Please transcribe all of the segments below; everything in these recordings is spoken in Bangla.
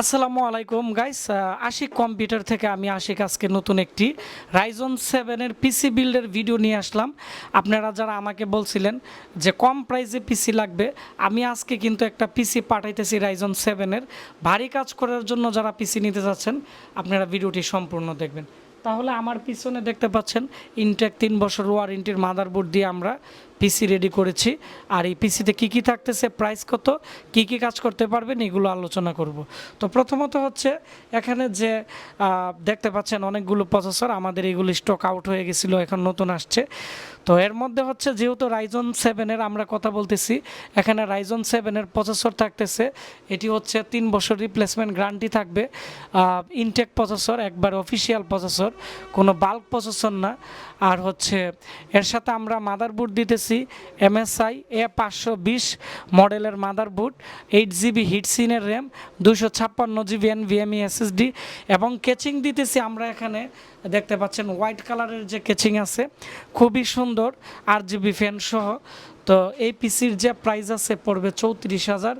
আসসালামু আলাইকুম গাইস আশিক কম্পিউটার থেকে আমি আশিক, আজকে নতুন একটি রাইজন সেভেনের পিসি বিল্ডের ভিডিও নিয়ে আসলাম। আপনারা যারা আমাকে বলছিলেন যে কম প্রাইসে পিসি লাগবে, আমি আজকে কিন্তু একটা পিসি পাঠাইতেছি রাইজন সেভেনের ভারী কাজ করার জন্য যারা পিসি নিতে যাচ্ছেন, আপনারা ভিডিওটি সম্পূর্ণ দেখবেন। তাহলে আমার পিছনে দেখতে পাচ্ছেন ইনটেক তিন বছর ওয়ারেন্টির মাদারবোর্ড দিয়ে আমরা পিসি রেডি করেছি। আর এই পিসিতে কী কী থাকতেছে প্রাইস কত, কী কী কাজ করতে পারবেন, এগুলো আলোচনা করব। তো প্রথমত হচ্ছে, এখানে যে দেখতে পাচ্ছেন অনেকগুলো প্রসেসর আমাদের এগুলো স্টক আউট হয়ে গেছিল, এখন নতুন আসছে। তো এর মধ্যে হচ্ছে, যেহেতু রাইজন সেভেনের আমরা কথা বলতেছি, এখানে রাইজন সেভেনের প্রসেসর থাকতেছে, এটি হচ্ছে তিন বছর রিপ্লেসমেন্ট গ্যারান্টি থাকবে। ইনটেক প্রসেসর একবার অফিসিয়াল প্রসেসর কোনো বাল্ক প্রসেসর না। আর হচ্ছে, এর সাথে আমরা মাদারবোর্ড দিতেছি এমএসআই, এ পাঁচশো বিশ মডেলের মাদার বুট এইট জিবি হিটসিনের র্যাম দুশো ছাপ্পান্ন জিবি এন এনভিএমই এসএসডি এবং কেচিং দিতেছি আমরা এখানে। দেখতে পাচ্ছেন হোয়াইট কালারের যে কেচিং আছে, খুবই সুন্দর আর জিবি ফ্যান সহ। তো এই পিসির যে প্রাইস আছে পড়বে চৌত্রিশ হাজার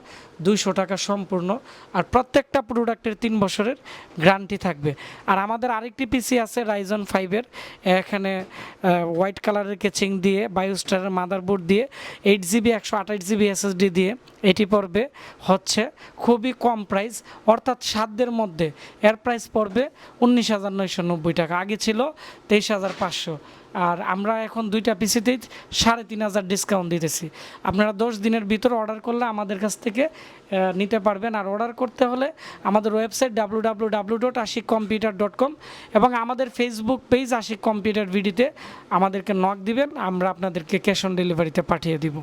দুইশো টাকা সম্পূর্ণ। আর প্রত্যেকটা প্রোডাক্টের তিন বছরের গ্যারান্টি থাকবে। আর আমাদের আরেকটি পিসি আছে রাইজন ফাইভের এখানে হোয়াইট কালারের কেচিং দিয়ে বায়োস্টারের মাদারবোর্ড দিয়ে এইট জিবি একশো আঠাশ জিবি এসএসডি দিয়ে এটি পড়বে। হচ্ছে খুবই কম প্রাইস অর্থাৎ সাধ্যের মধ্যে। এর প্রাইস পড়বে উনিশ হাজার নয়শো নব্বই টাকা। আগে ছিল তেইশ হাজার পাঁচশো। আর আমরা এখন দুইটা পিসিতেই সাড়ে তিন হাজার ডিসকাউন্ট দিতেছি। আপনারা দশ দিনের ভিতর অর্ডার করলে আমাদের কাছ থেকে নিতে পারবেন। আর অর্ডার করতে হলে আমাদের website W W W dot Ashik computer dot com এবং আমাদের ফেসবুক পেজ আশিক কম্পিউটার ভিডিতে আমাদেরকে নক দিবেন। আমরা আপনাদেরকে ক্যাশ অন ডেলিভারিতে পাঠিয়ে দিব।